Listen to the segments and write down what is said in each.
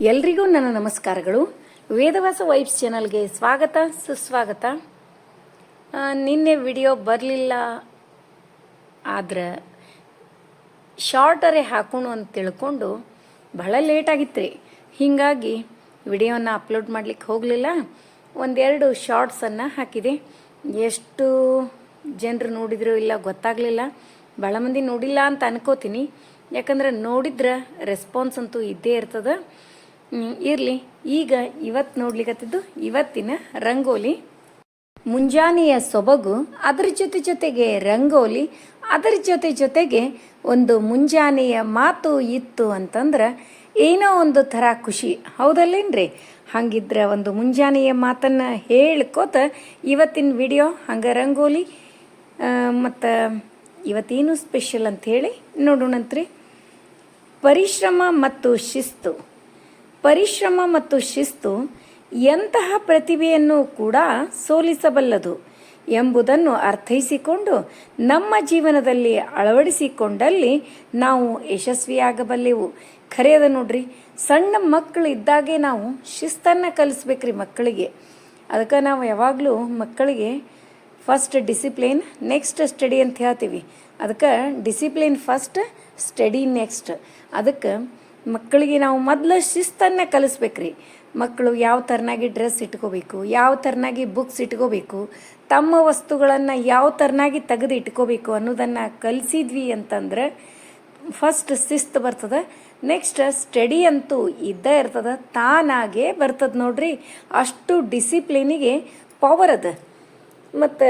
ಎಲ್ರಿಗೂ ನನ್ನ ನಮಸ್ಕಾರಗಳು. ವೇದವಾಸ ವೈಬ್ಸ್ ಚಾನಲ್ಗೆ ಸ್ವಾಗತ, ಸುಸ್ವಾಗತ. ನಿನ್ನೆ ವಿಡಿಯೋ ಬರಲಿಲ್ಲ ಆದ್ರೆ ಶಾರ್ಟರೇ ಹಾಕೋಣ ಅಂತ ತಿಳ್ಕೊಂಡು ಬಹಳ ಲೇಟ್ ಆಗಿತ್ತು ರೀ ಹೀಗಾಗಿ ವಿಡಿಯೋನ ಅಪ್ಲೋಡ್ ಮಾಡ್ಲಿಕ್ಕೆ ಹೋಗಲಿಲ್ಲ. ಒಂದೆರಡು ಶಾರ್ಟ್ಸನ್ನು ಹಾಕಿದೆ. ಎಷ್ಟು ಜನರು ನೋಡಿದ್ರು ಇಲ್ಲ ಗೊತ್ತಾಗಲಿಲ್ಲ. ಭಾಳ ಮಂದಿ ನೋಡಿಲ್ಲ ಅಂತ ಅನ್ಕೋತೀನಿ. ಯಾಕಂದ್ರೆ ನೋಡಿದ್ರೆ ರೆಸ್ಪಾನ್ಸ್ ಅಂತೂ ಇದ್ದೇ ಇರ್ತದೆ. ಇರಲಿ. ಈಗ ಇವತ್ತು ನೋಡ್ಲಿಕ್ಕತ್ತಿದ್ದು ಇವತ್ತಿನ ರಂಗೋಲಿ. ಮುಂಜಾನೆಯ ಸೊಬಗು, ಅದರ ಜೊತೆ ಜೊತೆಗೆ ರಂಗೋಲಿ, ಅದರ ಜೊತೆ ಜೊತೆಗೆ ಒಂದು ಮುಂಜಾನೆಯ ಮಾತು ಇತ್ತು ಅಂತಂದ್ರೆ ಏನೋ ಒಂದು ಥರ ಖುಷಿ. ಹೌದಲ್ಲೇನ್ರಿ? ಹಂಗಿದ್ರೆ ಒಂದು ಮುಂಜಾನೆಯ ಮಾತನ್ನು ಹೇಳ್ಕೋತ ಇವತ್ತಿನ ವಿಡಿಯೋ ಹಂಗೆ ರಂಗೋಲಿ ಮತ್ತು ಇವತ್ತೇನು ಸ್ಪೆಷಲ್ ಅಂತ ಹೇಳಿ ನೋಡೋಣಂತ್ರಿ. ಪರಿಶ್ರಮ ಮತ್ತು ಶಿಸ್ತು. ಪರಿಶ್ರಮ ಮತ್ತು ಶಿಸ್ತು ಎಂತಹ ಪ್ರತಿಭೆಯನ್ನು ಕೂಡ ಸೋಲಿಸಬಲ್ಲದು ಎಂಬುದನ್ನು ಅರ್ಥೈಸಿಕೊಂಡು ನಮ್ಮ ಜೀವನದಲ್ಲಿ ಅಳವಡಿಸಿಕೊಂಡಲ್ಲಿ ನಾವು ಯಶಸ್ವಿಯಾಗಬಲ್ಲೆವು. ಖರೆಯದ ನೋಡ್ರಿ, ಸಣ್ಣ ಮಕ್ಕಳು ಇದ್ದಾಗೆ ನಾವು ಶಿಸ್ತನ್ನು ಕಲಿಸ್ಬೇಕ್ರಿ ಮಕ್ಕಳಿಗೆ. ಅದಕ್ಕೆ ನಾವು ಯಾವಾಗಲೂ ಮಕ್ಕಳಿಗೆ ಫಸ್ಟ್ ಡಿಸಿಪ್ಲಿನ್ ನೆಕ್ಸ್ಟ್ ಸ್ಟಡಿ ಅಂತ ಹೇಳ್ತೀವಿ. ಅದಕ್ಕೆ ಡಿಸಿಪ್ಲಿನ್ ಫಸ್ಟ್ ಸ್ಟಡಿ ನೆಕ್ಸ್ಟ್ ಅದಕ್ಕೆ ಮಕ್ಕಳಿಗೆ ನಾವು ಮೊದಲು ಶಿಸ್ತನ್ನು ಕಲಿಸ್ಬೇಕ್ರಿ. ಮಕ್ಕಳು ಯಾವ ಥರನಾಗಿ ಡ್ರೆಸ್ ಇಟ್ಕೋಬೇಕು, ಯಾವ ಥರನಾಗಿ ಬುಕ್ಸ್ ಇಟ್ಕೋಬೇಕು, ತಮ್ಮ ವಸ್ತುಗಳನ್ನು ಯಾವ ಥರನಾಗಿ ತೆಗೆದು ಇಟ್ಕೋಬೇಕು ಅನ್ನೋದನ್ನು ಕಲಿಸಿದ್ವಿ ಅಂತಂದ್ರೆ ಫಸ್ಟ್ ಶಿಸ್ತು ಬರ್ತದೆ ನೆಕ್ಸ್ಟ್ ಸ್ಟಡಿ ಅಂತೂ ಇದ್ದೇ ಇರ್ತದೆ, ತಾನಾಗೇ ಬರ್ತದೆ ನೋಡ್ರಿ. ಅಷ್ಟು ಡಿಸಿಪ್ಲಿನಿಗೆ ಪವರ್ ಅದ. ಮತ್ತು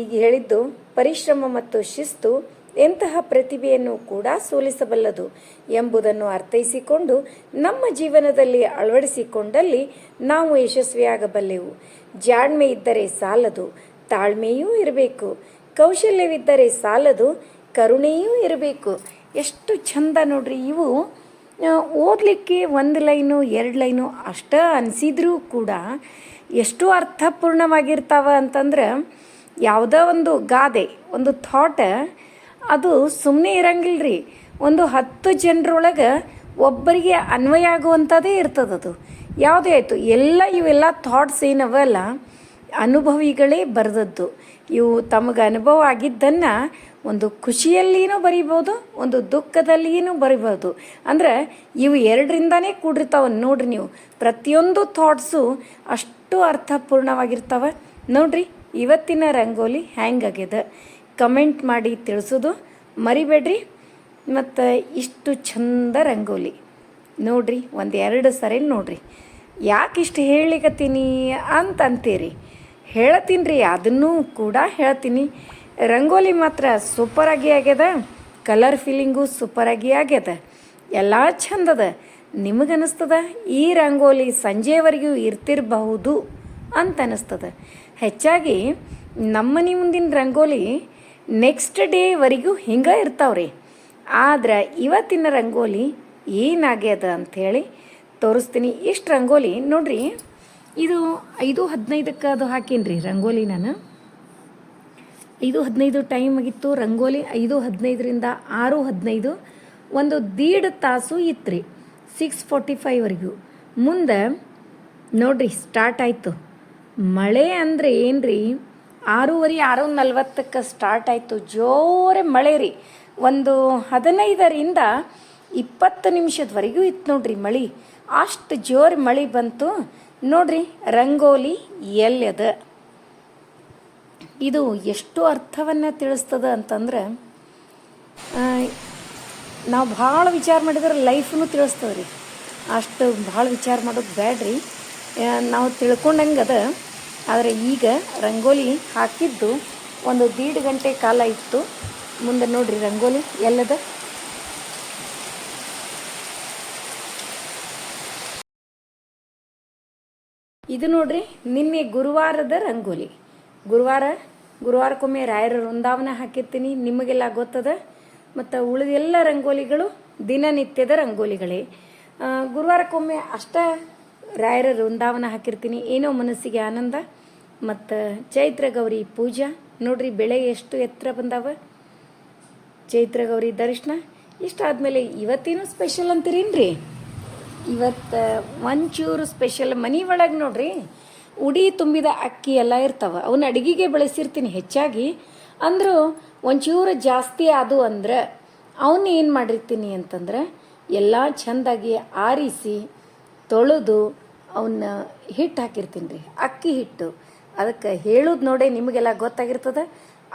ಈಗ ಹೇಳಿದ್ದು ಪರಿಶ್ರಮ ಮತ್ತು ಶಿಸ್ತು ಎಂತಹ ಪ್ರತಿಭೆಯನ್ನು ಕೂಡ ಸೋಲಿಸಬಲ್ಲದು ಎಂಬುದನ್ನು ಅರ್ಥೈಸಿಕೊಂಡು ನಮ್ಮ ಜೀವನದಲ್ಲಿ ಅಳವಡಿಸಿಕೊಂಡಲ್ಲಿ ನಾವು ಯಶಸ್ವಿಯಾಗಬಲ್ಲೆವು. ಜಾಣ್ಮೆ ಇದ್ದರೆ ಸಾಲದು, ತಾಳ್ಮೆಯೂ ಇರಬೇಕು. ಕೌಶಲ್ಯವಿದ್ದರೆ ಸಾಲದು, ಕರುಣೆಯೂ ಇರಬೇಕು. ಎಷ್ಟು ಚಂದ ನೋಡ್ರಿ, ಇವು ಓದಲಿಕ್ಕೆ ಒಂದು ಲೈನು, ಎರಡು ಲೈನು ಅಷ್ಟ ಅನಿಸಿದ್ರೂ ಕೂಡ ಎಷ್ಟು ಅರ್ಥಪೂರ್ಣವಾಗಿರ್ತಾವ ಅಂತಂದ್ರೆ ಯಾವುದೋ ಒಂದು ಗಾದೆ, ಒಂದು ಥಾಟ್ ಅದು ಸುಮ್ಮನೆ ಇರಂಗಿಲ್ರಿ. ಒಂದು ಹತ್ತು ಜನರೊಳಗೆ ಒಬ್ಬರಿಗೆ ಅನ್ವಯ ಆಗುವಂಥದ್ದೇ ಇರ್ತದದು ಯಾವುದೇ ಆಯಿತು, ಎಲ್ಲ ಇವೆಲ್ಲ ಥಾಟ್ಸ್ ಏನವಲ್ಲ ಅನುಭವಿಗಳೇ ಬರೆದದ್ದು. ಇವು ತಮಗೆ ಅನುಭವ ಆಗಿದ್ದನ್ನು ಒಂದು ಖುಷಿಯಲ್ಲಿನೂ ಬರಿಬೋದು, ಒಂದು ದುಃಖದಲ್ಲಿಯೂ ಬರಿಬೋದು. ಅಂದ್ರೆ ಇವು ಎರಡರಿಂದನೇ ಕೂಡಿರ್ತಾವೆ ನೋಡ್ರಿ ನೀವು. ಪ್ರತಿಯೊಂದು ಥಾಟ್ಸು ಅಷ್ಟು ಅರ್ಥಪೂರ್ಣವಾಗಿರ್ತಾವೆ. ನೋಡ್ರಿ, ಇವತ್ತಿನ ರಂಗೋಲಿ ಹ್ಯಾಂಗಾಗ್ಯದ ಕಮೆಂಟ್ ಮಾಡಿ ತಿಳಿಸೋದು ಮರಿಬೇಡ್ರಿ. ಮತ್ತು ಇಷ್ಟು ಚಂದ ರಂಗೋಲಿ. ನೋಡ್ರಿ ಒಂದು ಎರಡು ಸರಿ ನೋಡ್ರಿ. ಯಾಕೆ ಇಷ್ಟು ಹೇಳಿಕತ್ತೀನಿ ಅಂತ ಅಂತೀರಿ ಹೇಳತ್ತೀನಿ ರೀ ಅದನ್ನೂ ಕೂಡ ಹೇಳ್ತೀನಿ. ರಂಗೋಲಿ ಮಾತ್ರ ಸೂಪರಾಗಿ ಆಗ್ಯದ, ಕಲರ್ ಫೀಲಿಂಗು ಸೂಪರಾಗಿ ಆಗ್ಯದ. ಎಲ್ಲ ಚಂದದ. ನಿಮಗನ್ನಿಸ್ತದ ಈ ರಂಗೋಲಿ ಸಂಜೆವರೆಗೂ ಇರ್ತಿರಬಹುದು ಅಂತ ಅನ್ನಿಸ್ತದ ಹೆಚ್ಚಾಗಿ ನಮ್ಮನೆ ಮುಂದಿನ ರಂಗೋಲಿ ನೆಕ್ಸ್ಟ್ ಡೇವರೆಗೂ ಹಿಂಗೆ ಇರ್ತಾವ್ರಿ. ಆದ್ರೆ ಇವತ್ತಿನ ರಂಗೋಲಿ ಏನಾಗ್ಯದ ಅಂಥೇಳಿ ತೋರಿಸ್ತೀನಿ. ಇಷ್ಟು ರಂಗೋಲಿ ನೋಡ್ರಿ, ಇದು ಐದು ಹದಿನೈದಕ್ಕೆ ಅದು ಹಾಕೀನಿ ರಂಗೋಲಿ ನಾನು. ಐದು ಹದಿನೈದು ಟೈಮ್ ಆಗಿತ್ತು, ರಂಗೋಲಿ ಐದು ಹದಿನೈದರಿಂದ ಆರು ಹದಿನೈದು, ಒಂದು ದೀಡ್ ತಾಸು ಇತ್ತು ರೀ ಸಿಕ್ಸ್ ಫೋರ್ಟಿ ಫೈವ್ವರೆಗೂ ಮುಂದೆ ನೋಡ್ರಿ ಸ್ಟಾರ್ಟ್ ಆಯಿತು. ಮಳೆ ಅಂದರೆ ಏನು ರೀ ಆರೂವರೆ ಆರು ನಲ್ವತ್ತಕ್ಕೆ ಸ್ಟಾರ್ಟ್ ಆಯಿತು. ಜೋರೆ ಮಳೆ ರೀ. ಒಂದು ಹದಿನೈದರಿಂದ ಇಪ್ಪತ್ತು ನಿಮಿಷದವರೆಗೂ ಇತ್ತು ನೋಡ್ರಿ ಮಳೆ. ಅಷ್ಟು ಜೋರು ಮಳೆ ಬಂತು. ನೋಡ್ರಿ, ರಂಗೋಲಿ ಎಲ್ಲದ ಇದು ಎಷ್ಟು ಅರ್ಥವನ್ನು ತಿಳಿಸ್ತದ ಅಂತಂದ್ರೆ ನಾವು ಭಾಳ ವಿಚಾರ ಮಾಡಿದ್ರೆ ಲೈಫ್ನು ತಿಳಿಸ್ತದೆ ರೀ ಅಷ್ಟು ಭಾಳ ವಿಚಾರ ಮಾಡೋದು ಬ್ಯಾಡ್ರಿ. ನಾವು ತಿಳ್ಕೊಂಡಂಗೆ ಅದ ಆದರೆ ಈಗ ರಂಗೋಲಿ ಹಾಕಿದ್ದು ಒಂದು ದೀಡ್ ಗಂಟೆ ಕಾಲ ಇತ್ತು. ಮುಂದೆ ನೋಡ್ರಿ ರಂಗೋಲಿ ಎಲ್ಲದ? ಇದು ನೋಡ್ರಿ ನಿನ್ನೆ ಗುರುವಾರದ ರಂಗೋಲಿ. ಗುರುವಾರ, ಗುರುವಾರಕ್ಕೊಮ್ಮೆ ರಾಯರ ವೃಂದಾವನ ಹಾಕಿರ್ತೀನಿ. ನಿಮಗೆಲ್ಲ ಗೊತ್ತದ? ಮತ್ತು ಉಳಿದೆಲ್ಲ ರಂಗೋಲಿಗಳು ದಿನನಿತ್ಯದ ರಂಗೋಲಿಗಳೇ. ಗುರುವಾರಕ್ಕೊಮ್ಮೆ ಅಷ್ಟ ರಾಯರ ವೃಂದಾವನ ಹಾಕಿರ್ತೀನಿ. ಏನೋ ಮನಸ್ಸಿಗೆ ಆನಂದ. ಮತ್ತು ಚೈತ್ರ ಗೌರಿ ಪೂಜಾ. ನೋಡ್ರಿ ಬೆಳೆ ಎಷ್ಟು ಎತ್ತರ ಬಂದಾವ? ಚೈತ್ರ ಗೌರಿ ದರ್ಶನ. ಇಷ್ಟಾದ್ಮೇಲೆ ಇವತ್ತೇನು ಸ್ಪೆಷಲ್ ಅಂತೀರೇನ್ರಿ? ಇವತ್ತು ಒಂಚೂರು ಸ್ಪೆಷಲ್ ಮನೆ ಒಳಗೆ ನೋಡ್ರಿ. ಉಡಿ ತುಂಬಿದ ಅಕ್ಕಿ ಎಲ್ಲ ಇರ್ತಾವ. ಅವನ್ನ ಅಡುಗೆಗೆ ಬಳಸಿರ್ತೀನಿ ಹೆಚ್ಚಾಗಿ. ಅಂದರೂ ಒಂಚೂರು ಜಾಸ್ತಿ ಅದು ಅಂದ್ರೆ ಅವನ್ನ ಏನು ಮಾಡಿರ್ತೀನಿ ಅಂತಂದ್ರೆ ಎಲ್ಲ ಚೆಂದಾಗಿ ಆರಿಸಿ ತೊಳೆದು ಅವನ್ನ ಹಿಟ್ಟು ಹಾಕಿರ್ತೀನಿ ರೀ ಅಕ್ಕಿ ಹಿಟ್ಟು. ಅದಕ್ಕೆ ಹೇಳೋದು ನೋಡಿ ನಿಮಗೆಲ್ಲ ಗೊತ್ತಾಗಿರ್ತದೆ.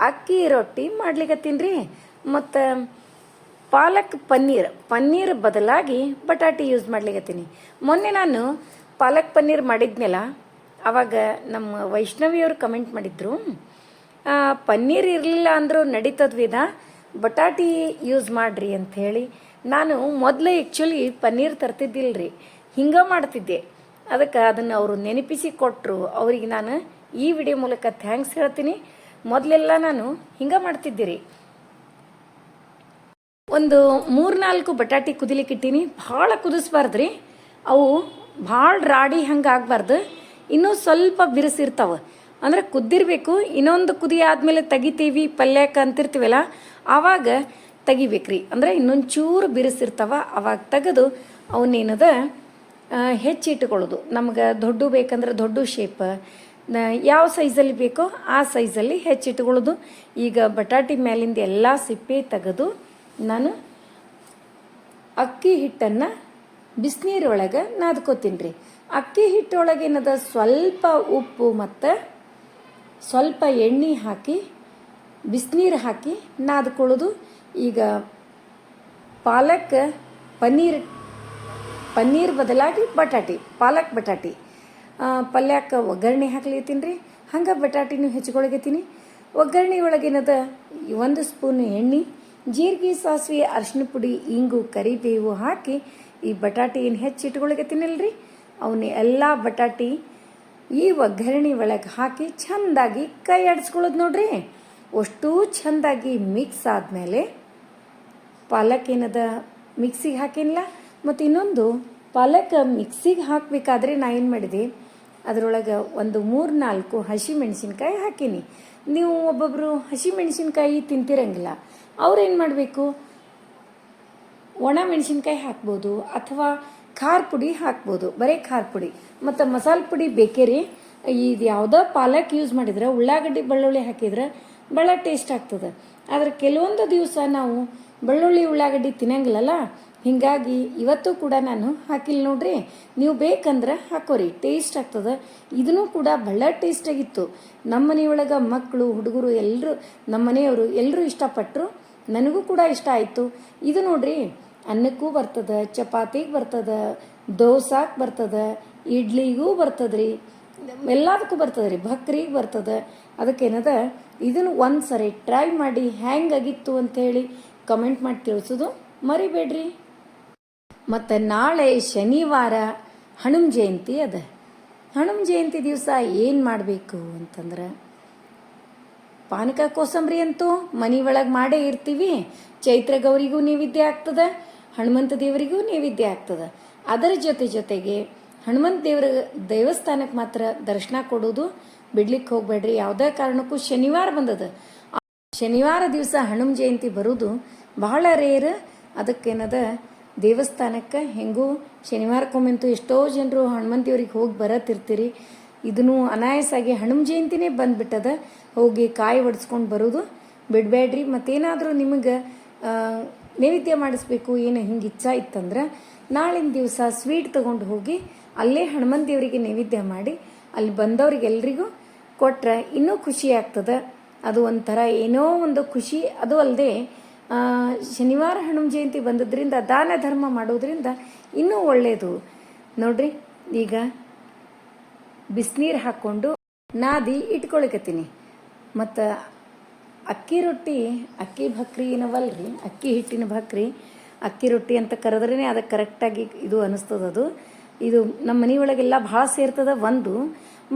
ಅಕ್ಕಿ ರೊಟ್ಟಿ ಮಾಡ್ಲಿಕತ್ತೀನಿ ರೀ ಮತ್ತು ಪಾಲಕ್ ಪನ್ನೀರ್ ಪನ್ನೀರ್ ಬದಲಾಗಿ ಬಟಾಟಿ ಯೂಸ್ ಮಾಡ್ಲಿಕತ್ತೀನಿ ಮೊನ್ನೆ ನಾನು ಪಾಲಕ್ ಪನ್ನೀರ್ ಮಾಡಿದ್ನಲ್ಲ, ಅವಾಗ ನಮ್ಮ ವೈಷ್ಣವಿಯವರು ಕಮೆಂಟ್ ಮಾಡಿದ್ರು ಪನ್ನೀರ್ ಇರಲಿಲ್ಲ ಅಂದರೂ ನಡೀತದ ವಿಧ, ಬಟಾಟಿ ಯೂಸ್ ಮಾಡ್ರಿ ಅಂತ ಹೇಳಿ ನಾನು ಮೊದಲೇ ಆ್ಯಕ್ಚುಲಿ ಪನ್ನೀರ್ ತರ್ತಿದ್ದಿಲ್ಲ ರೀ ಹಿಂಗೆ ಮಾಡ್ತಿದ್ದೆ. ಅದಕ್ಕೆ ಅದನ್ನು ಅವರು ನೆನಪಿಸಿ ಕೊಟ್ಟರು ಅವರಿಗೆ ನಾನು ಈ ವಿಡಿಯೋ ಮೂಲಕ ಥ್ಯಾಂಕ್ಸ್ ಹೇಳ್ತೀನಿ. ಮೊದಲೆಲ್ಲ ನಾನು ಹಿಂಗೆ ಮಾಡ್ತಿದ್ದೀರಿ. ಒಂದು ಮೂರ್ನಾಲ್ಕು ಬಟಾಟಿ ಕುದಿಲಿಕ್ಕೆ ಇಟ್ಟೀನಿ. ಭಾಳ ಕುದಿಸ್ಬಾರ್ದು ರೀ ಅವು ಭಾಳ ರಾಡಿ ಹಂಗೆ ಆಗಬಾರ್ದು. ಇನ್ನೂ ಸ್ವಲ್ಪ ಬಿರುಸಿರ್ತಾವೆ. ಅಂದ್ರೆ ಕುದ್ದಿರಬೇಕು. ಇನ್ನೊಂದು ಕುದಿ ಆದಮೇಲೆ ತೆಗಿತೀವಿ ಪಲ್ಯಕ್ಕೆ ಅಂತಿರ್ತೀವಲ್ಲ, ಆವಾಗ ತೆಗಿಬೇಕ್ರಿ. ಅಂದ್ರೆ ಇನ್ನೊಂಚೂರು ಬಿರುಸಿರ್ತಾವ. ಅವಾಗ ತೆಗೆದು ಅವನ್ನೇನದ ಹೆಚ್ಚಿಟ್ಕೊಳ್ಳೋದು. ನಮ್ಗೆ ದೊಡ್ಡ ಬೇಕಂದ್ರೆ ದೊಡ್ಡ ಶೇಪ್ ಯಾವ ಸೈಜಲ್ಲಿ ಬೇಕೋ ಆ ಸೈಜಲ್ಲಿ ಹೆಚ್ಚಿಟ್ಕೊಳ್ಳೋದು. ಈಗ ಬಟಾಟಿ ಮೇಲಿಂದ ಎಲ್ಲ ಸಿಪ್ಪೆ ತೆಗೆದು ನಾನು ಅಕ್ಕಿ ಹಿಟ್ಟನ್ನು ಬಿಸಿನೀರೊಳಗೆ ನಾದ್ಕೋತೀನಿ ರೀ ಅಕ್ಕಿ ಹಿಟ್ಟೊಳಗೆ ಏನದ? ಸ್ವಲ್ಪ ಉಪ್ಪು ಮತ್ತು ಸ್ವಲ್ಪ ಎಣ್ಣೆ ಹಾಕಿ, ಬಿಸಿನೀರು ಹಾಕಿ ನಾದ್ಕೊಳ್ಳೋದು. ಈಗ ಪಾಲಕ್ ಪನ್ನೀರ್ ಪನ್ನೀರ್ ಬದಲಾಗಿ ಬಟಾಟಿ, ಪಾಲಕ್ ಬಟಾಟಿ. ಪಲ್ಯಕ್ಕೆ ಒಗ್ಗರಣೆ ಹಾಕ್ಲಿತ್ತೀನಿ ರೀ. ಹಂಗೆ ಬಟಾಟಿನೂ ಹೆಚ್ಚಿಕೊಳಗತ್ತೀನಿ ಒಗ್ಗರಣೆ ಒಳಗೇನದ ಒಂದು ಸ್ಪೂನ್ ಎಣ್ಣೆ, ಜೀರಿಗೆ ಸಾಸಿವೆ ಅರಿಶಿನ ಪುಡಿ, ಇಂಗು, ಕರಿಬೇವು ಹಾಕಿ ಈ ಬಟಾಟಿ ಏನು ಹೆಚ್ಚಿಟ್ಕೊಳಗತ್ತೀನಲ್ರಿ. ಅವನ್ನ ಎಲ್ಲ ಬಟಾಟಿ ಈ ಒಗ್ಗರಣೆ ಒಳಗೆ ಹಾಕಿ ಚಂದಾಗಿ ಕೈ ಆಡಿಸ್ಕೊಳ್ಳೋದು ನೋಡ್ರಿ. ಅಷ್ಟೂ ಚೆಂದಾಗಿ ಮಿಕ್ಸ್ ಆದಮೇಲೆ ಪಾಲಕ್ ಏನದ ಮಿಕ್ಸಿಗೆ ಹಾಕಿಲ್ಲ ಮತ್ತು ಇನ್ನೊಂದು ಪಾಲಕ್ ಮಿಕ್ಸಿಗೆ ಹಾಕಬೇಕಾದ್ರೆ ನಾ ಏನು ಮಾಡಿದೆ ಅದರೊಳಗೆ ಒಂದು ಮೂರು ನಾಲ್ಕು ಹಸಿ ಮೆಣಸಿನ್ಕಾಯಿ ಹಾಕೀನಿ. ನೀವು ಒಬ್ಬೊಬ್ಬರು ಹಸಿ ಮೆಣಸಿನ್ಕಾಯಿ ತಿಂತಿರಂಗಿಲ್ಲ. ಅವ್ರೇನು ಮಾಡಬೇಕು? ಒಣ ಮೆಣಸಿನ್ಕಾಯಿ ಹಾಕ್ಬೋದು ಅಥವಾ ಖಾರ ಪುಡಿ ಹಾಕ್ಬೋದು. ಬರೀ ಖಾರ ಪುಡಿ. ಮತ್ತು ಮಸಾಲೆ ಪುಡಿ ಬೇಕೇ ರೀ? ಇದು ಯಾವುದೋ ಪಾಲಕ್ ಯೂಸ್ ಮಾಡಿದ್ರೆ, ಉಳ್ಳಾಗಡ್ಡಿ, ಬೆಳ್ಳುಳ್ಳಿ ಹಾಕಿದ್ರೆ ಭಾಳ ಟೇಸ್ಟ್ ಆಗ್ತದೆ. ಆದರೆ ಕೆಲವೊಂದು ದಿವಸ ನಾವು ಬೆಳ್ಳುಳ್ಳಿ, ಉಳ್ಳಾಗಡ್ಡಿ ತಿನ್ನಂಗಿಲ್ಲಲ್ಲ? ಹೀಗಾಗಿ ಇವತ್ತು ಕೂಡ ನಾನು ಹಾಕಿಲ್ಲ ನೋಡ್ರಿ, ನೀವು ಬೇಕಂದ್ರೆ ಹಾಕೋರಿ ಟೇಸ್ಟ್ ಆಗ್ತದೆ. ಇದನ್ನು ಕೂಡ ಭಾಳ ಟೇಸ್ಟಾಗಿತ್ತು ನಮ್ಮ ಮನೆಯೊಳಗೆ ಮಕ್ಕಳು ಹುಡುಗರು ಎಲ್ಲರೂ ನಮ್ಮ ಮನೆಯವರು ಎಲ್ಲರೂ ಇಷ್ಟಪಟ್ಟರು ನನಗೂ ಕೂಡ ಇಷ್ಟ ಆಯಿತು. ಇದು ನೋಡ್ರಿ, ಅನ್ನಕ್ಕೂ ಬರ್ತದ, ಚಪಾತಿಗೆ ಬರ್ತದ ದೋಸಾಕ್ಕೆ ಬರ್ತದ, ಇಡ್ಲಿಗೂ ಬರ್ತದ್ರಿ, ಎಲ್ಲದಕ್ಕೂ ಬರ್ತದೆ ರೀ ಭಕ್ರಿಗೆ ಬರ್ತದೆ. ಅದಕ್ಕೇನದ, ಇದನ್ನು ಒಂದು ಸರಿ ಟ್ರೈ ಮಾಡಿ ಹ್ಯಾಂಗಾಗಿತ್ತು ಹೇಳಿ ಕಮೆಂಟ್ ಮಾಡಿ ತಿಳಿಸೋದು ಮರಿಬೇಡ್ರಿ. ಮತ್ತು ನಾಳೆ ಶನಿವಾರ ಹನುಮ ಜಯಂತಿ ಅದ. ಹನುಮ ಜಯಂತಿ ದಿವಸ ಏನು ಮಾಡಬೇಕು ಅಂತಂದ್ರೆ ಪಾನಕ ಕೋಸಂಬರಿ ಅಂತೂ ಮನೆ ಒಳಗೆ ಮಾಡೇ ಇರ್ತೀವಿ. ಚೈತ್ರ ಗೌರಿಗೂ ನೈವೇದ್ಯ ಆಗ್ತದೆ, ಹನುಮಂತ ದೇವರಿಗೂ ನೈವೇದ್ಯ ಆಗ್ತದೆ. ಅದರ ಜೊತೆ ಜೊತೆಗೆ ಹನುಮಂತ ದೇವರ ದೇವಸ್ಥಾನಕ್ಕೆ ಮಾತ್ರ ದರ್ಶನ ಕೊಡೋದು ಬಿಡ್ಲಿಕ್ಕೆ ಹೋಗಬೇಡ್ರಿ. ಯಾವುದೇ ಕಾರಣಕ್ಕೂ ಶನಿವಾರ ಬಂದದ. ಶನಿವಾರ ದಿವಸ ಹನುಮ ಜಯಂತಿ ಬರೋದು ಬಹಳ ರೇರ್. ಅದಕ್ಕೇನದ ದೇವಸ್ಥಾನಕ್ಕೆ ಹೆಂಗೂ ಶನಿವಾರಕ್ಕೊಮ್ಮಂತೂ ಎಷ್ಟೋ ಜನರು ಹನುಮಂತ ದೇವ್ರಿಗೆ ಹೋಗಿ ಬರತ್ತಿರ್ತೀರಿ. ಇದನ್ನು ಅನಾಯಸಾಗಿ ಹನುಮ ಜಯಂತಿನೇ ಬಂದ್ಬಿಟ್ಟದ. ಹೋಗಿ ಕಾಯಿ ಒಡಿಸ್ಕೊಂಡು ಬರೋದು. ಬಿಡಬೇಡ್ರಿ. ಮತ್ತೇನಾದರೂ ನಿಮಗೆ ನೈವೇದ್ಯ ಮಾಡಿಸ್ಬೇಕು, ಏನು ಹಿಂಗೆ ಇಚ್ಛ ಇತ್ತಂದ್ರೆ ನಾಳಿನ ದಿವಸ ಸ್ವೀಟ್ ತೊಗೊಂಡು ಹೋಗಿ ಅಲ್ಲೇ ಹನುಮಂತಿಯವರಿಗೆ ನೈವೇದ್ಯ ಮಾಡಿ ಅಲ್ಲಿ ಬಂದವ್ರಿಗೆಲ್ರಿಗೂ ಕೊಟ್ರೆ ಇನ್ನೂ ಖುಷಿ ಆಗ್ತದೆ. ಅದು ಒಂಥರ ಏನೋ ಒಂದು ಖುಷಿ. ಅದು ಅಲ್ಲದೆ ಶನಿವಾರ ಹನುಮ ಜಯಂತಿ ಬಂದದ್ರಿಂದ ದಾನ ಧರ್ಮ ಮಾಡೋದ್ರಿಂದ ಇನ್ನೂ ಒಳ್ಳೆಯದು ನೋಡ್ರಿ, ಈಗ ಬಿಸಿನೀರು ಹಾಕ್ಕೊಂಡು ನಾದಿ ಇಟ್ಕೊಳಕತ್ತೀನಿ. ಮತ್ತು ಅಕ್ಕಿ ರೊಟ್ಟಿ, ಅಕ್ಕಿ ಭಕ್ರಿ ಏನವಲ್ರಿ ಅಕ್ಕಿ ಹಿಟ್ಟಿನ ಭಕ್ರಿ, ಅಕ್ಕಿ ರೊಟ್ಟಿ ಅಂತ ಕರೆದ್ರೇ ಅದಕ್ಕೆ ಕರೆಕ್ಟಾಗಿ ಇದು ಅನಿಸ್ತದ ಅದು. ಇದು ನಮ್ಮ ಮನೆಯೊಳಗೆಲ್ಲ ಭಾಳ ಸೇರ್ತದ ಒಂದು.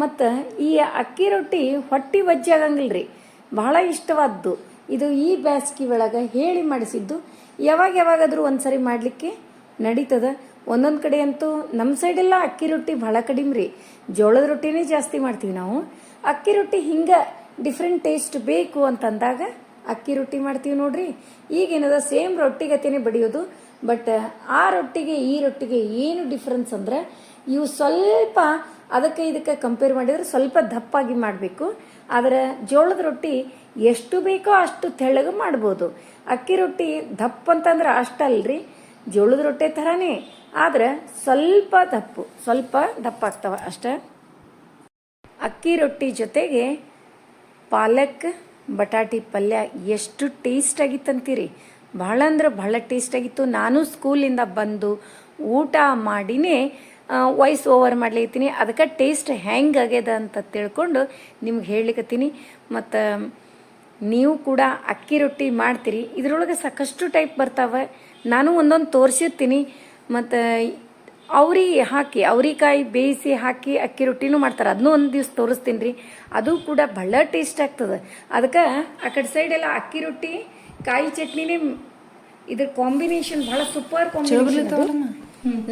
ಮತ್ತು ಈ ಅಕ್ಕಿ ರೊಟ್ಟಿ ಹೊಟ್ಟೆ ಬಜ್ಜಿ ಆಗಂಗಿಲ್ಲ ರೀ ಬಹಳ ಇಷ್ಟವಾದ್ದು. ಇದು ಈ ಬ್ಯಾಸ್ಗಿ ಒಳಗೆ ಹೇಳಿ ಮಾಡಿಸಿದ್ದು. ಯಾವಾಗ ಯಾವಾಗಾದರೂ ಒಂದ್ಸರಿ ಮಾಡಲಿಕ್ಕೆ ನಡೀತದ. ಒಂದೊಂದು ಕಡೆ ಅಂತೂ ನಮ್ಮ ಸೈಡೆಲ್ಲ ಅಕ್ಕಿ ರೊಟ್ಟಿ ಭಾಳ ಕಡಿಮೆ ರೀ. ಜೋಳದ ರೊಟ್ಟಿನೇ ಜಾಸ್ತಿ ಮಾಡ್ತೀವಿ ನಾವು. ಅಕ್ಕಿ ರೊಟ್ಟಿ ಹಿಂಗೆ ಡಿಫ್ರೆಂಟ್ ಟೇಸ್ಟ್ ಬೇಕು ಅಂತಂದಾಗ ಅಕ್ಕಿ ರೊಟ್ಟಿ ಮಾಡ್ತೀವಿ ನೋಡ್ರಿ. ಈಗೇನದ ಸೇಮ್ ರೊಟ್ಟಿ ಗತಿನೇ ಬಡಿಯೋದು. ಬಟ್ ಆ ರೊಟ್ಟಿಗೆ, ಈ ರೊಟ್ಟಿಗೆ ಏನು ಡಿಫ್ರೆನ್ಸ್ ಅಂದ್ರೆ ಇವು ಸ್ವಲ್ಪ ಅದಕ್ಕೆ ಇದಕ್ಕೆ ಕಂಪೇರ್ ಮಾಡಿದ್ರೆ ಸ್ವಲ್ಪ ದಪ್ಪಾಗಿ ಮಾಡಬೇಕು. ಆದರೆ ಜೋಳದ ರೊಟ್ಟಿ ಎಷ್ಟು ಬೇಕೋ ಅಷ್ಟು ತೆಳ್ಳಗೆ ಮಾಡ್ಬೋದು. ಅಕ್ಕಿ ರೊಟ್ಟಿ ದಪ್ಪ ಅಂತಂದ್ರೆ ಅಷ್ಟಲ್ರಿ, ಜೋಳದ ರೊಟ್ಟೆ ಥರನೇ ಆದ್ರೆ ಸ್ವಲ್ಪ ದಪ್ಪು, ಸ್ವಲ್ಪ ದಪ್ಪ ಆಗ್ತಾವ ಅಷ್ಟೇ. ಅಕ್ಕಿ ರೊಟ್ಟಿ ಜೊತೆಗೆ ಪಾಲಕ್, ಬಟಾಟಿ ಪಲ್ಯ ಎಷ್ಟು ಟೇಸ್ಟ್ ಆಗಿತ್ತಂತೀರಿ ಬಹಳ ಅಂದ್ರೆ ಬಹಳ ಟೇಸ್ಟ್ ಆಗಿತ್ತು. ನಾನು ಸ್ಕೂಲಿಂದ ಬಂದು ಊಟ ಮಾಡಿನೇ ವಾಯ್ಸ್ ಓವರ್ ಮಾಡ್ಲಿಕತ್ತೀನಿ. ಅದಕ್ಕೆ ಟೇಸ್ಟ್ ಹೆಂಗೆ ಆಗ್ಯದ ಅಂತ ತಿಳ್ಕೊಂಡು ನಿಮ್ಗೆ ಹೇಳ್ಲಿಕತ್ತೀನಿ. ಮತ್ತು ನೀವು ಕೂಡ ಅಕ್ಕಿ ರೊಟ್ಟಿ ಮಾಡ್ತೀರಿ. ಇದರೊಳಗೆ ಸಾಕಷ್ಟು ಟೈಪ್ ಬರ್ತಾವೆ. ನಾನು ಒಂದೊಂದು ತೋರಿಸಿರ್ತೀನಿ. ಮತ್ತು ಅವ್ರಿ ಹಾಕಿ ಅವ್ರಿಕಾಯಿ ಬೇಯಿಸಿ ಹಾಕಿ ಅಕ್ಕಿ ರೊಟ್ಟಿನೂ ಮಾಡ್ತಾರೆ. ಅದನ್ನೂ ಒಂದು ದಿವ್ಸ ತೋರಿಸ್ತೀನಿ ರೀ ಅದು ಕೂಡ ಭಾಳ ಟೇಸ್ಟ್ ಆಗ್ತದೆ. ಅದಕ್ಕೆ ಆ ಕಡೆ ಸೈಡೆಲ್ಲ ಅಕ್ಕಿ ರೊಟ್ಟಿ ಕಾಯಿ ಚಟ್ನಿನೇ ಇದ್ರ ಕಾಂಬಿನೇಷನ್ ಭಾಳ ಸೂಪರ್ ಕಾಂಬಿನೇಷನ್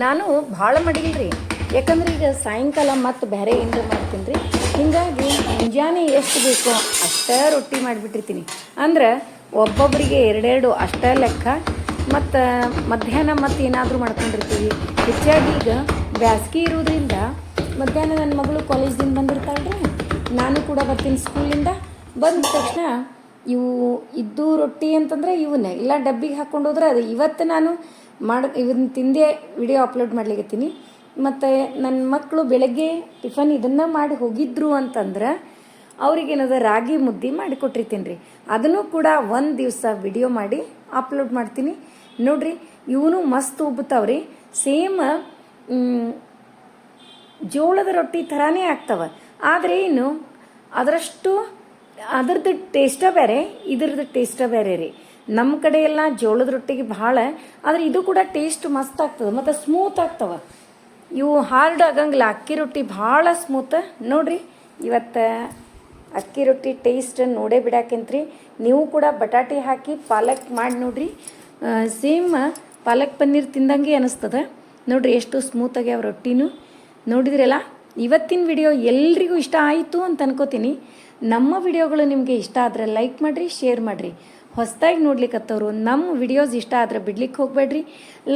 ನಾನು ಭಾಳ ಮಾಡಿಲ್ರಿ. ಯಾಕಂದ್ರೆ ಈಗ ಸಾಯಂಕಾಲ ಮತ್ತು ಬೇರೆ ಏನಾರ ಮಾಡ್ತೀನಿ ರೀ ಹಿಂಗಾಗಿ ಮುಂಜಾನೆ ಎಷ್ಟು ಬೇಕೋ ಅಷ್ಟೇ ರೊಟ್ಟಿ ಮಾಡಿಬಿಟ್ಟಿರ್ತೀನಿ. ಅಂದ್ರೆ ಒಬ್ಬೊಬ್ಬರಿಗೆ ಎರಡೆರಡು ಅಷ್ಟೇ ಲೆಕ್ಕ, ಮತ್ತು ಮಧ್ಯಾಹ್ನ ಮತ್ತು ಏನಾದರೂ ಮಾಡ್ಕೊಂಡಿರ್ತೀವಿ. ಹೆಚ್ಚಾಗಿ ಈಗ ಬ್ಯಾಸ್ಗೆ ಇರೋದ್ರಿಂದ ಮಧ್ಯಾಹ್ನ ನನ್ನ ಮಗಳು ಕಾಲೇಜ್ದಿಂದ ಬಂದಿರ್ತಾಳ್ರಿ, ನಾನು ಕೂಡ ಬರ್ತೀನಿ ಸ್ಕೂಲಿಂದ. ಬಂದ ತಕ್ಷಣ ಇವು ಇದ್ದು ರೊಟ್ಟಿ ಅಂತಂದ್ರೆ ಇವನ್ನೇ. ಇಲ್ಲ, ಡಬ್ಬಿಗೆ ಹಾಕ್ಕೊಂಡು ಹೋದ್ರೆ ಅದು ಇವತ್ತು ನಾನು ಮಾಡಿ ಇವನ್ನ ತಿಂದೇ ವಿಡಿಯೋ ಅಪ್ಲೋಡ್ ಮಾಡ್ಲಿಕತ್ತೀನಿ. ಮತ್ತು ನನ್ನ ಮಕ್ಕಳು ಬೆಳಗ್ಗೆ ಟಿಫನ್ ಇದನ್ನು ಮಾಡಿ ಹೋಗಿದ್ರು ಅಂತಂದ್ರೆ ಅವ್ರಿಗೇನದ ರಾಗಿ ಮುದ್ದೆ ಮಾಡಿಕೊಟ್ಟಿರ್ತೀನಿ ರೀ. ಅದನ್ನು ಕೂಡ ಒಂದು ದಿವಸ ವಿಡಿಯೋ ಮಾಡಿ ಅಪ್ಲೋಡ್ ಮಾಡ್ತೀನಿ. ನೋಡ್ರಿ, ಇವನು ಮಸ್ತ್ ಉಬ್ಬುತ್ತವ್ರಿ. ಸೇಮ್ ಜೋಳದ ರೊಟ್ಟಿ ಥರನೇ ಆಗ್ತವೆ. ಆದರೆ ಇನ್ನು ಅದರಷ್ಟು, ಅದರದ್ದು ಟೇಸ್ಟ ಬೇರೆ, ಇದ್ರದ್ದು ಟೇಸ್ಟ ಬೇರೆ ರೀ. ನಮ್ಮ ಕಡೆ ಎಲ್ಲ ಜೋಳದ ರೊಟ್ಟಿಗೆ ಭಾಳ, ಆದರೆ ಇದು ಕೂಡ ಟೇಸ್ಟ್ ಮಸ್ತ್ ಆಗ್ತದೆ, ಮತ್ತು ಸ್ಮೂತ್ ಆಗ್ತವೆ. ಇವು ಹಾರ್ಡ್ ಆಗಂಗಿಲ್ಲ ಅಕ್ಕಿ ರೊಟ್ಟಿ ಭಾಳ ಸ್ಮೂತ್ ನೋಡ್ರಿ, ಇವತ್ತು ಅಕ್ಕಿ ರೊಟ್ಟಿ ಟೇಸ್ಟ್ ನೋಡೇ ಬಿಡಾಕಂತ್ರಿ. ನೀವು ಕೂಡ ಬಟಾಟೆ ಹಾಕಿ ಪಾಲಕ್ ಮಾಡಿ ನೋಡ್ರಿ. ಸೇಮ್ ಪಾಲಕ್ ಪನ್ನೀರ್ ತಿಂದಂಗೆ ಅನಿಸ್ತದ. ನೋಡ್ರಿ ಎಷ್ಟು ಸ್ಮೂತ್ ಆಗ್ಯಾವ ರೊಟ್ಟಿನೂ. ನೋಡಿದ್ರಲ್ಲ, ಇವತ್ತಿನ ವಿಡಿಯೋ ಎಲ್ರಿಗೂ ಇಷ್ಟ ಆಯಿತು ಅಂತ ಅನ್ಕೋತೀನಿ. ನಮ್ಮ ವಿಡಿಯೋಗಳು ನಿಮಗೆ ಇಷ್ಟ ಆದರೆ ಲೈಕ್ ಮಾಡಿರಿ ಶೇರ್ ಮಾಡಿರಿ. ಹೊಸದಾಗಿ ನೋಡ್ಲಿಕ್ಕತ್ತವರು ನಮ್ಮ ವಿಡಿಯೋಸ್ ಇಷ್ಟ ಆದರೆ ಬಿಡ್ಲಿಕ್ಕೆ ಹೋಗಬೇಡ್ರಿ.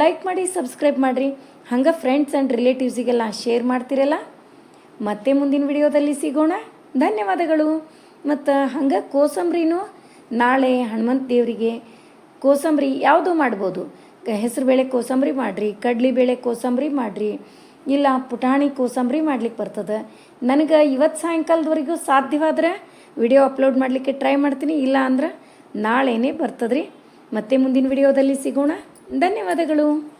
ಲೈಕ್ ಮಾಡಿ ಸಬ್ಸ್ಕ್ರೈಬ್ ಮಾಡಿರಿ. ಹಂಗೆ ಫ್ರೆಂಡ್ಸ್ ಆ್ಯಂಡ್ ರಿಲೇಟಿವ್ಸಿಗೆಲ್ಲ ಶೇರ್ ಮಾಡ್ತಿರಲ್ಲ. ಮತ್ತೆ ಮುಂದಿನ ವಿಡಿಯೋದಲ್ಲಿ ಸಿಗೋಣ. ಧನ್ಯವಾದಗಳು. ಮತ್ತು ಹಂಗೆ ಕೋಸಂಬರಿನೂ ನಾಳೆ ಹನುಮಂತ ದೇವರಿಗೆ ಕೋಸಂಬರಿ ಯಾವುದು ಮಾಡ್ಬೋದು. ಹೆಸರುಬೇಳೆ ಕೋಸಂಬರಿ ಮಾಡಿರಿ ಕಡ್ಲಿಬೇಳೆ ಕೋಸಂಬರಿ ಮಾಡಿರಿ, ಇಲ್ಲ ಪುಟಾಣಿ ಕೋಸಂಬರಿ ಮಾಡ್ಲಿಕ್ಕೆ ಬರ್ತದೆ. ನನಗೆ ಇವತ್ತು ಸಾಯಂಕಾಲದವರೆಗೂ ಸಾಧ್ಯವಾದ್ರೆ ವಿಡಿಯೋ ಅಪ್ಲೋಡ್ ಮಾಡಲಿಕ್ಕೆ ಟ್ರೈ ಮಾಡ್ತೀನಿ, ಇಲ್ಲ ಅಂದ್ರೆ ನಾಳೆನೇ ಬರ್ತದ್ರಿ. ಮತ್ತೆ ಮುಂದಿನ ವಿಡಿಯೋದಲ್ಲಿ ಸಿಗೋಣ. ಧನ್ಯವಾದಗಳು.